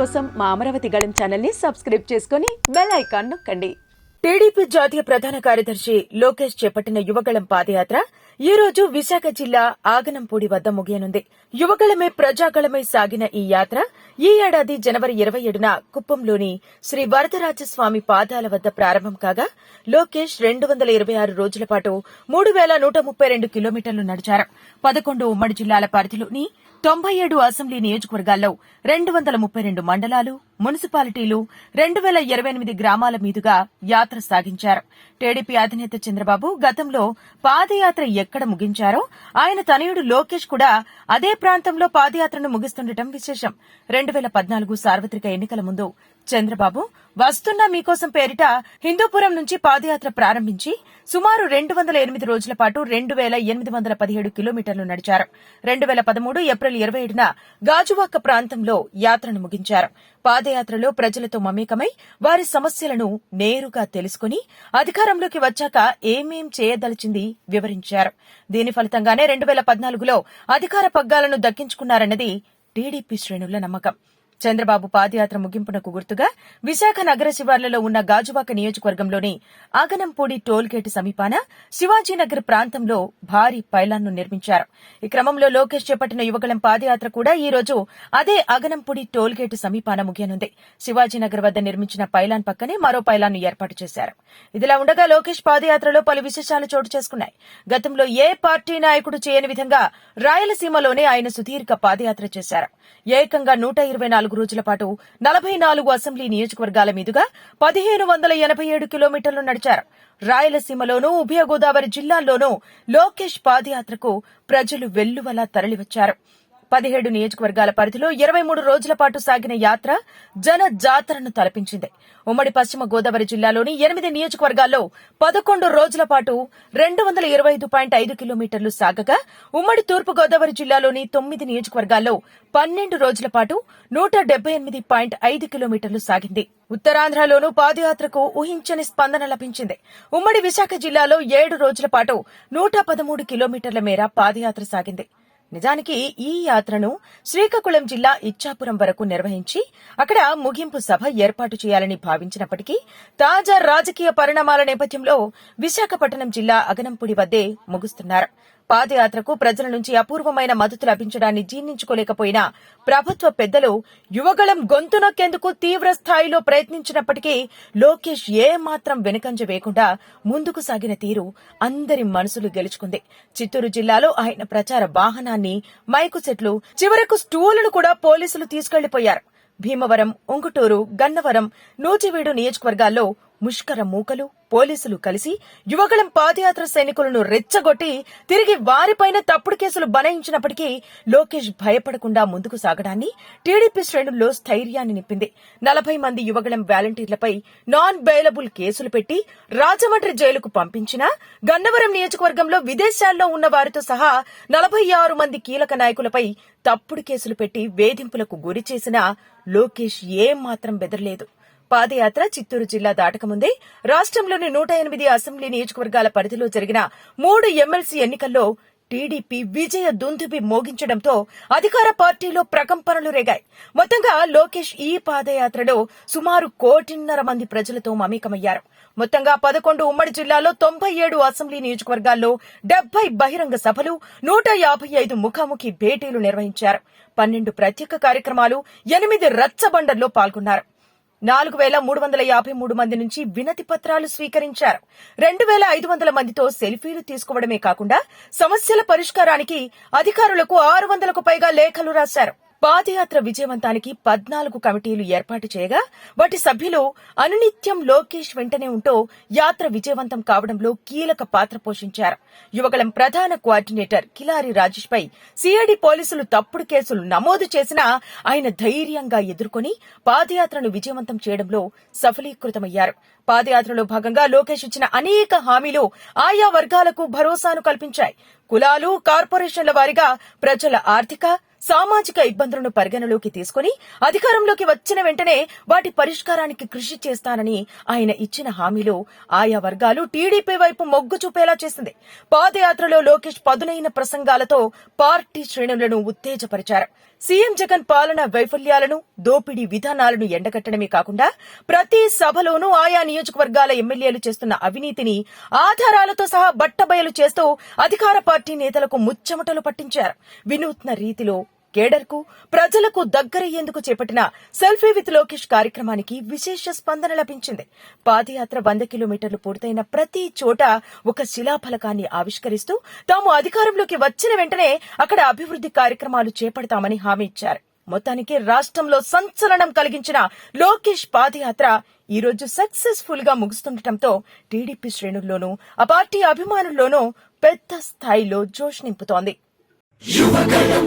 కోసం మా అమరావతి గళం ఛానల్ని సబ్స్క్రైబ్ చేసుకుని బెల్ ఐకాన్ నొక్కండి. టీడీపీ జాతీయ ప్రధాన కార్యదర్శి లోకేష్ చేపట్టిన యువగళం పాదయాత్ర ఈ రోజు విశాఖ జిల్లా ఆగనంపూడి వద్ద ముగియనుంది. యువగళమే ప్రజాగళమై సాగిన ఈ యాత్ర ఈ ఏడాది జనవరి ఇరవై ఏడున కుప్పంలోని శ్రీ వరదరాజస్వామి పాదాల వద్ద ప్రారంభం కాగా లోకేష్ రెండు వందల ఇరవై ఆరు రోజుల పాటు మూడు వేల నూట ముప్పై రెండు కిలోమీటర్లు నడిచారు. పదకొండు ఉమ్మడి జిల్లాల పరిధిలోని తొంభై ఏడు అసెంబ్లీ నియోజకవర్గాల్లో రెండు వందల ముప్పై రెండు మండలాలు మున్సిపాలిటీలు రెండు వేల ఇరవై ఎనిమిది గ్రామాల మీదుగా యాత్ర సాగించారు. టీడీపీ అధినేత చంద్రబాబు గతంలో పాదయాత్ర ఎక్కడ ముగించారో ఆయన తనయుడు లోకేష్ కూడా అదే ప్రాంతంలో పాదయాత్రను ముగిస్తుండటం విశేషం. రెండు వేల పద్నాలుగు సార్వత్రిక ఎన్నికల ముందు చంద్రబాబు వస్తున్న మీకోసం పేరిట హిందూపురం నుంచి పాదయాత్ర ప్రారంభించి సుమారు రెండు వందల ఎనిమిది రోజుల పాటు రెండు వేల ఎనిమిది వందల పదిహేడు కిలోమీటర్లు నడిచారు. రెండు వేల పదమూడు ఏప్రిల్ ఇరవై ఏడున గాజువాక ప్రాంతంలో యాత్రను ముగించారు. పాదయాత్రలో ప్రజలతో మమేకమై వారి సమస్యలను నేరుగా తెలుసుకుని అధికారంలోకి వచ్చాక ఏమేం చేయదలిచింది వివరించారు. దీని ఫలితంగానే రెండు వేల పద్నాలుగులో అధికార పగ్గాలను దక్కించుకున్నారన్నది టీడీపీ శ్రేణుల నమ్మకం. చంద్రబాబు పాదయాత్ర ముగింపునకు గుర్తుగా విశాఖ నగర శివార్లలో ఉన్న గాజువాక నియోజకవర్గంలోని ఆగనంపూడి టోల్గేట్ సమీపాన శివాజీనగర్ ప్రాంతంలో భారీ పైలాన్ను నిర్మించారు. ఈ క్రమంలో లోకేష్ చేపట్టిన యువగళం పాదయాత్ర కూడా ఈ రోజు అదే ఆగనంపూడి టోల్గేట్ సమీపాన ముగియనుంది. శివాజీనగర్ వద్ద నిర్మించిన పైలాన్ పక్కనే మరో పైలాన్ను ఏర్పాటు చేశారు. ఇదిలా ఉండగా లోకేష్ పాదయాత్రలో పలు విశేషాలు చోటు చేసుకున్నాయి. గతంలో ఏ పార్టీ నాయకుడు చేయని విధంగా రాయలసీమలోనే ఆయన సుదీర్ఘ పాదయాత్ర చేశారు. ఏకంగా నూట ఇరవై నాలుగు రోజుల పాటు నలభై నాలుగు అసెంబ్లీ నియోజకవర్గాల మీదుగా పదిహేను వందల ఎనభై ఏడు కిలోమీటర్లు నడిచారు. రాయలసీమలోనూ ఉభయ గోదావరి జిల్లాల్లోనూ లోకేష్ పాదయాత్రకు ప్రజలు వెల్లువలా తరలివచ్చారు. పదిహేడు నియోజకవర్గాల పరిధిలో ఇరవై మూడు రోజుల పాటు సాగిన యాత్ర జన జాతరను తలపించింది. ఉమ్మడి పశ్చిమ గోదావరి జిల్లాలోని ఎనిమిది నియోజకవర్గాల్లో పదకొండు రోజుల పాటు రెండు వందల ఇరవై ఐదు పాయింట్ ఐదు కిలోమీటర్లు సాగగా ఉమ్మడి తూర్పు గోదావరి జిల్లాలోని తొమ్మిది నియోజకవర్గాల్లో పన్నెండు రోజుల పాటు నూట డెబ్బై ఎనిమిది పాయింట్ ఐదు కిలోమీటర్లు సాగింది. ఉత్తరాంధ్రలోనూ పాదయాత్రకు ఊహించని స్పందన లభించింది. ఉమ్మడి విశాఖ జిల్లాలో ఏడు రోజుల పాటు నూట పదమూడు కిలోమీటర్ల మేర పాదయాత్ర సాగింది. నిజానికి ఈ యాత్రను శ్రీకాకుళం జిల్లా ఇచ్చాపురం వరకు నిర్వహించి అక్కడ ముగింపు సభ ఏర్పాటు చేయాలని భావించినప్పటికీ తాజా రాజకీయ పరిణామాల నేపథ్యంలో విశాఖపట్నం జిల్లా అగనంపుడి వద్దే ముగుస్తున్నారు. పాదయాత్రకు ప్రజల నుంచి అపూర్వమైన మద్దతు లభించడాన్ని జీర్ణించుకోలేకపోయిన ప్రభుత్వ పెద్దలు యువగళం గొంతు నొక్కేందుకు తీవ్ర స్థాయిలో ప్రయత్నించినప్పటికీ లోకేష్ ఏమాత్రం వెనుకంజ వేయకుండా ముందుకు సాగిన తీరు అందరి మనసులు గెలుచుకుంది. చిత్తూరు జిల్లాలో ఆయన ప్రచార వాహనాన్ని మైకు సెట్లు చివరకు స్టూలును కూడా పోలీసులు తీసుకెళ్ళిపోయారు. భీమవరం ఉంగుటూరు గన్నవరం నూజివీడు నియోజకవర్గాల్లో ముష్కర మూకలు పోలీసులు కలిసి యువగళం పాదయాత్ర సైనికులను రెచ్చగొట్టి తిరిగి వారిపైన తప్పుడు కేసులు బనాయించినప్పటికీ లోకేష్ భయపడకుండా ముందుకు సాగడాన్ని టీడీపీ శ్రేణుల్లో స్థైర్యాన్ని నింపింది. నలభై మంది యువగళం వాలంటీర్లపై నాన్ బెయిలబుల్ కేసులు పెట్టి రాజమండ్రి జైలుకు పంపించినా గన్నవరం నియోజకవర్గంలో విదేశాల్లో ఉన్న వారితో సహా నలభై ఆరు మంది కీలక నాయకులపై తప్పుడు కేసులు పెట్టి వేధింపులకు గురి చేసినా లోకేష్ ఏమాత్రం బెదరలేదు. పాదయాత్ర చిత్తూరు జిల్లా దాటకముందే రాష్ట్రంలోని నూట ఎనిమిది అసెంబ్లీ నియోజకవర్గాల పరిధిలో జరిగిన మూడు ఎమ్మెల్సీ ఎన్నికల్లో టీడీపీ విజయ దుందుబి మోగించడంతో అధికార పార్టీలో ప్రకంపనలు రేగాయి. మొత్తంగా లోకేష్ ఈ పాదయాత్రలో సుమారు కోటిన్నర మంది ప్రజలతో మమేకమయ్యారు. మొత్తంగా పదకొండు ఉమ్మడి జిల్లాలో తొంభై ఏడు అసెంబ్లీ నియోజకవర్గాల్లో డెబ్బై బహిరంగ సభలు నూట యాభై ఐదు ముఖాముఖి భేటీలు నిర్వహించారు. పన్నెండు ప్రత్యేక కార్యక్రమాలు ఎనిమిది రచ్చబండల్లో పాల్గొన్నారు. నాలుగు వేల మూడు వందల యాభై మూడు మంది నుంచి వినతి పత్రాలు స్వీకరించారు. రెండు వేల ఐదు వందల మందితో సెల్ఫీలు తీసుకోవడమే కాకుండా సమస్యల పరిష్కారానికి అధికారులకు ఆరు వందలకు పైగా లేఖలు రాశారు. పాదయాత్ర విజయవంతానికి పద్నాలుగు కమిటీలు ఏర్పాటు చేయగా వాటి సభ్యులు అనునిత్యం లోకేష్ వెంటనే ఉంటూ యాత్ర విజయవంతం కావడంలో కీలక పాత్ర పోషించారు. యువగళం ప్రధాన కోఆర్డినేటర్ కిలారి రాజేష్ పై సిఐడి పోలీసులు తప్పుడు కేసులు నమోదు చేసినా ఆయన ధైర్యంగా ఎదుర్కొని పాదయాత్రను విజయవంతం చేయడంలో సఫలీకృతమయ్యారు. పాదయాత్రలో భాగంగా లోకేష్ ఇచ్చిన అనేక హామీలు ఆయా వర్గాలకు భరోసాను కల్పించాయి. కులాలు కార్పొరేషన్ల వారిగా ప్రజల ఆర్థిక సామాజిక ఇబ్బందులను పరిగణలోకి తీసుకుని అధికారంలోకి వచ్చిన వెంటనే వాటి పరిష్కారానికి కృషి చేస్తానని ఆయన ఇచ్చిన హామీలో ఆయా వర్గాలు టీడీపీ వైపు మొగ్గు చూపేలా చేసింది. పాదయాత్రలో లోకేష్ పదునైన ప్రసంగాలతో పార్టీ శ్రేణులను ఉత్తేజపరిచారు. సీఎం జగన్ పాలన వైఫల్యాలను దోపిడీ విధానాలను ఎండగట్టడమే కాకుండా ప్రతి సభలోనూ ఆయా నియోజకవర్గాల ఎమ్మెల్యేలు చేస్తున్న అవినీతిని ఆధారాలతో సహా బట్టబయలు చేస్తూ అధికార పార్టీ నేతలకు ముచ్చమటలు పట్టించారు. వినూత్న రీతిలో కేడర్కు ప్రజలకు దగ్గరయ్యేందుకు చేపట్టిన సెల్ఫీ విత్ లోకేష్ కార్యక్రమానికి విశేష స్పందన లభించింది. పాదయాత్ర వంద కిలోమీటర్లు పూర్తయిన ప్రతి చోట ఒక శిలాఫలకాన్ని ఆవిష్కరిస్తూ తాము అధికారంలోకి వచ్చిన వెంటనే అక్కడ అభివృద్ధి కార్యక్రమాలు చేపడతామని హామీ ఇచ్చారు. మొత్తానికి రాష్ట్రంలో సంచలనం కలిగించిన లోకేష్ పాదయాత్ర ఈ రోజు సక్సెస్ఫుల్గా ముగుస్తుండటంతో టీడీపీ శ్రేణుల్లోనూ ఆ పార్టీ అభిమానుల్లోనూ పెద్ద స్థాయిలో జోష్ నింపుతోంది. యువగళం